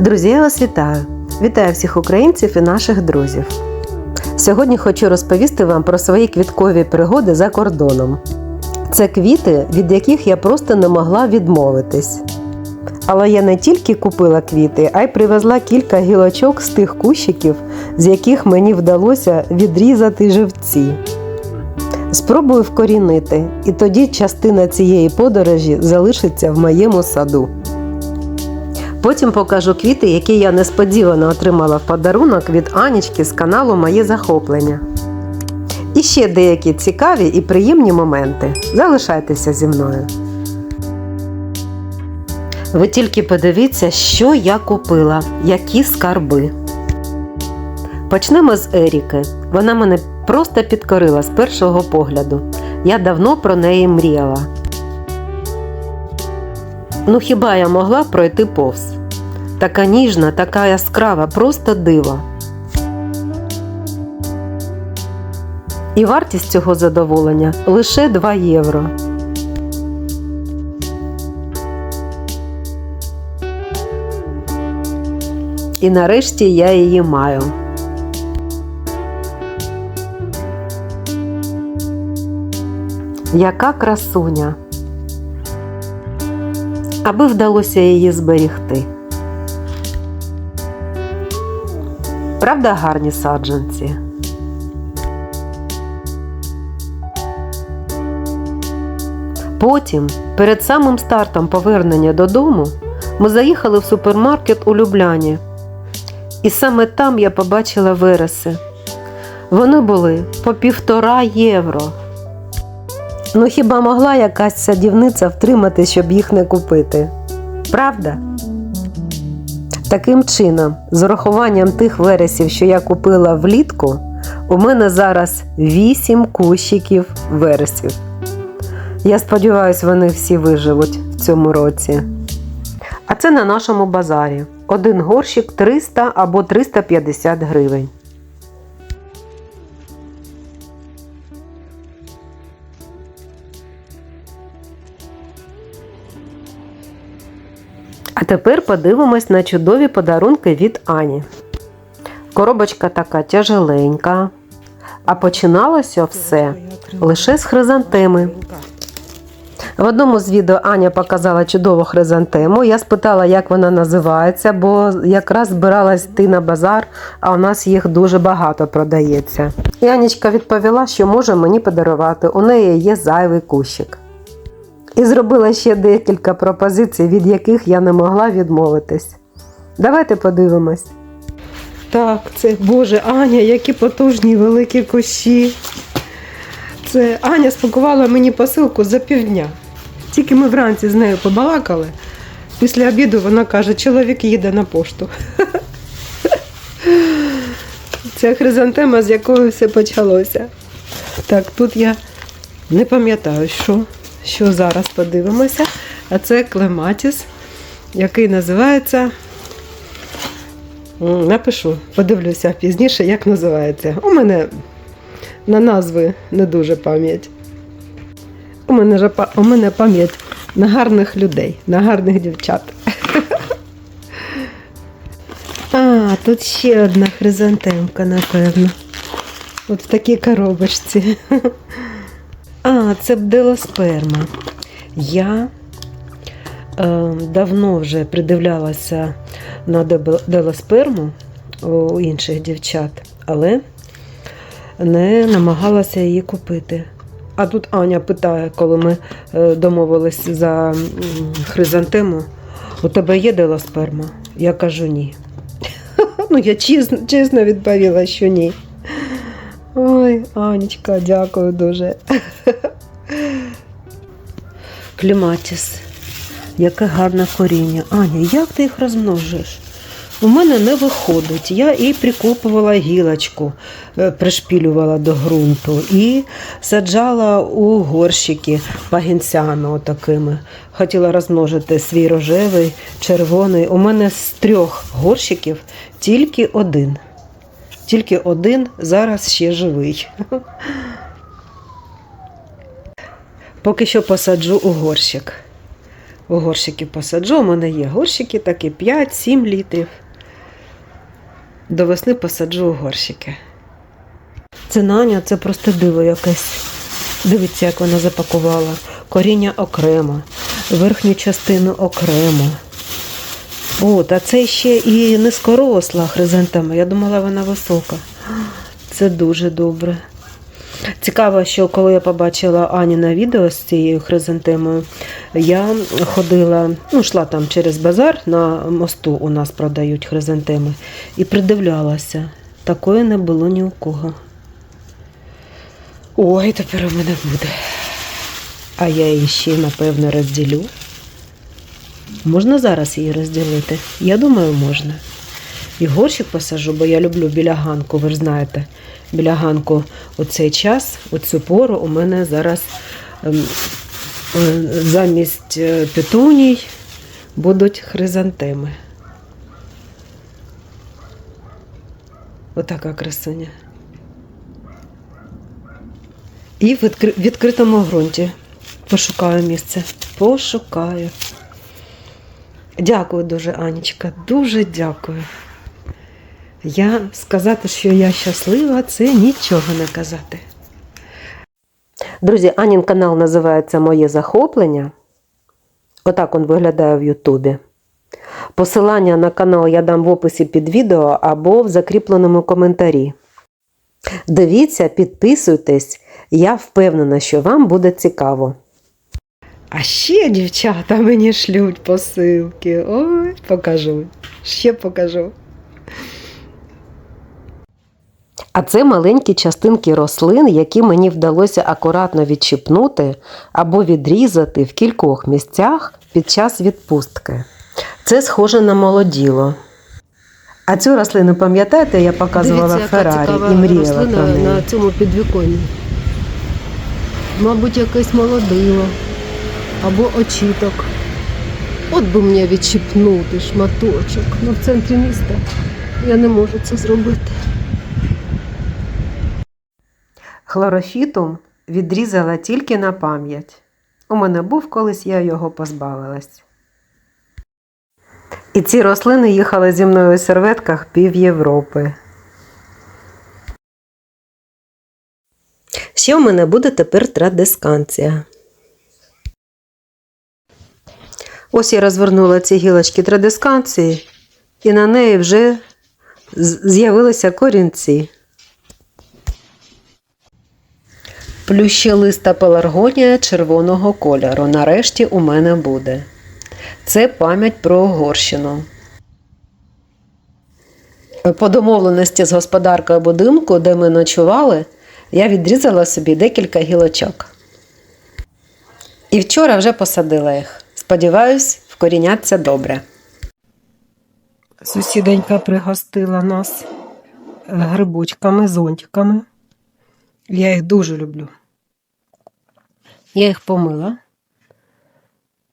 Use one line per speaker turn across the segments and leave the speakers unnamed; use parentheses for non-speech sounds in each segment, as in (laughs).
Друзі, я вас вітаю! Вітаю всіх українців і наших друзів. Сьогодні хочу розповісти вам про свої квіткові пригоди за кордоном. Це квіти, від яких я просто не могла відмовитись. Але я не тільки купила квіти, а й привезла кілька гілочок з тих кущиків, з яких мені вдалося відрізати живці. Спробую вкорінити, і тоді частина цієї подорожі залишиться в моєму саду. Потім покажу квіти, які я несподівано отримала в подарунок від Анічки з каналу Моє захоплення. І ще деякі цікаві і приємні моменти. Залишайтеся зі мною. Ви тільки подивіться, що я купила, які скарби. Почнемо з Еріки. Вона мене просто підкорила з першого погляду. Я давно про неї мріяла. Ну хіба я могла пройти повз? Така ніжна, така яскрава, просто диво. І вартість цього задоволення лише 2 євро. І нарешті я її маю. Яка красуня! Аби вдалося її зберігти. Правда, гарні саджанці? Потім, перед самим стартом повернення додому, ми заїхали в супермаркет у Любляні. І саме там я побачила вереси. Вони були по півтора євро. Ну хіба могла якась садівниця втримати, щоб їх не купити? Правда? Таким чином, з урахуванням тих вересів, що я купила влітку, у мене зараз 8 кущиків вересів. Я сподіваюся, вони всі виживуть в цьому році. А це на нашому базарі. Один горщик 300 або 350 гривень. А тепер подивимось на чудові подарунки від Ані. Коробочка така тяжеленька. А починалося все лише з хризантеми. В одному з відео Аня показала чудову хризантему. Я спитала, як вона називається, бо якраз збиралась йти на базар, а у нас їх дуже багато продається. І Анічка відповіла, що може мені подарувати. У неї є зайвий кущик. І зробила ще декілька пропозицій, від яких я не могла відмовитись. Давайте подивимось. Так, це Боже, Аня, які потужні великі кущі. Це Аня спакувала мені посилку за півдня. Тільки ми вранці з нею побалакали. Після обіду вона каже, чоловік їде на пошту. (laughs) Це хризантема, з якої все почалося. Так, тут я не пам'ятаю, що, що зараз подивимося. А це клематіс, який називається. Напишу, подивлюся пізніше, як називається. У мене на назви не дуже пам'ять. У мене, у мене пам'ять на гарних людей, на гарних дівчат. (laughs) А, тут ще одна хризантемка, напевно. От в такій коробочці. (laughs) А, це бделосперма. Я е, давно вже придивлялася на делосперму у інших дівчат, але не намагалася її купити. А тут Аня питає, коли ми е, домовились за хризантему, у тебе є делосперма? Я кажу ні. (laughs) Ну, я чесно відповіла, що ні. Ой, Анечка, дякую дуже. Кліматіс. Яке гарне коріння. Аня, як ти їх розмножуєш? У мене не виходить. Я і прикопувала гілочку, е, пришпілювала до ґрунту і саджала у горщики пагінцями отакими. Хотіла розмножити свій рожевий, червоний. У мене з трьох горщиків тільки один. Тільки один зараз ще живий. Поки що посаджу у горщик. у горщики посаджу. У мене є горщики такі 5-7 літрів. До весни посаджу у горщики. Це Наня, це просто диво якесь. Дивіться, як вона запакувала. Коріння окремо, верхню частину окремо. От, а це ще і низькоросла хризантема. Я думала, вона висока. Це дуже добре. Цікаво, що коли я побачила Ані на відео з цією хризантемою, я ходила, ну, йшла там через базар на мосту у нас продають хризантеми, і придивлялася. Такої не було ні у кого. Ой, тепер у мене буде. А я її ще, напевно, розділю. Можна зараз її розділити? Я думаю, можна. І горщик посажу, бо я люблю біля ганку, ви ж знаєте. Біля ганку у цей час, у цю пору у мене зараз ем, е, замість е, петуній будуть хризантеми. Отака красуня. І в відкритому ґрунті пошукаю місце. Пошукаю. Дякую дуже, Анічка. Дуже дякую. Я сказати, що я щаслива, це нічого не казати. Друзі, Анін канал називається Моє захоплення. Отак він виглядає в Ютубі. Посилання на канал я дам в описі під відео або в закріпленому коментарі. Дивіться, підписуйтесь, я впевнена, що вам буде цікаво. А ще дівчата мені шлють посилки. Ой, покажу. Ще покажу. А це маленькі частинки рослин, які мені вдалося акуратно відчіпнути або відрізати в кількох місцях під час відпустки. Це схоже на молоділо. А цю рослину, пам'ятаєте, я показувала Феррарі і мріяла про неї.
на цьому підвіконні. Мабуть, якесь молодило або очіток. От би мені відчіпнути шматочок. Ну, в центрі міста я не можу це зробити.
Хлорофітум відрізала тільки на пам'ять. У мене був колись, я його позбавилась. І ці рослини їхали зі мною у серветках пів Європи. Ще в мене буде тепер традисканція. Ось я розвернула ці гілочки традисканції, і на неї вже з'явилися корінці. Плющелиста пеларгонія червоного кольору. Нарешті у мене буде. Це пам'ять про Угорщину. По домовленості з господаркою будинку, де ми ночували, я відрізала собі декілька гілочок. І вчора вже посадила їх. Сподіваюсь, вкоріняться добре. Сусіденька пригостила нас е, грибочками, зонтиками. Я їх дуже люблю. Я їх помила.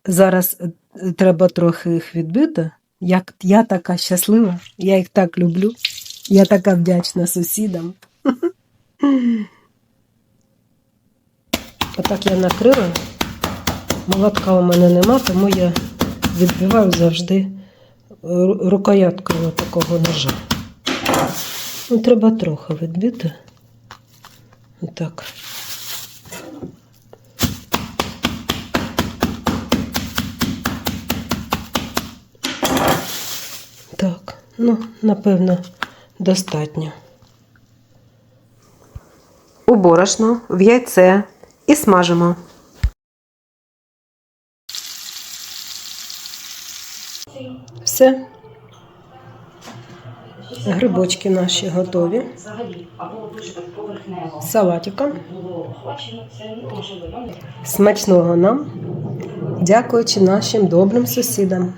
Зараз е, треба трохи їх відбити. Як я така щаслива, я їх так люблю. Я така вдячна сусідам. (laughs) Отак я накрила. Молотка у мене нема, тому я відбиваю завжди ру- рукояткою такого ножа. Ну, треба трохи відбити. Отак. Так, ну, напевно, достатньо. У борошно, в яйце і смажимо. Все. Грибочки наші готові. салатика. Смачного нам, дякуючи нашим добрим сусідам.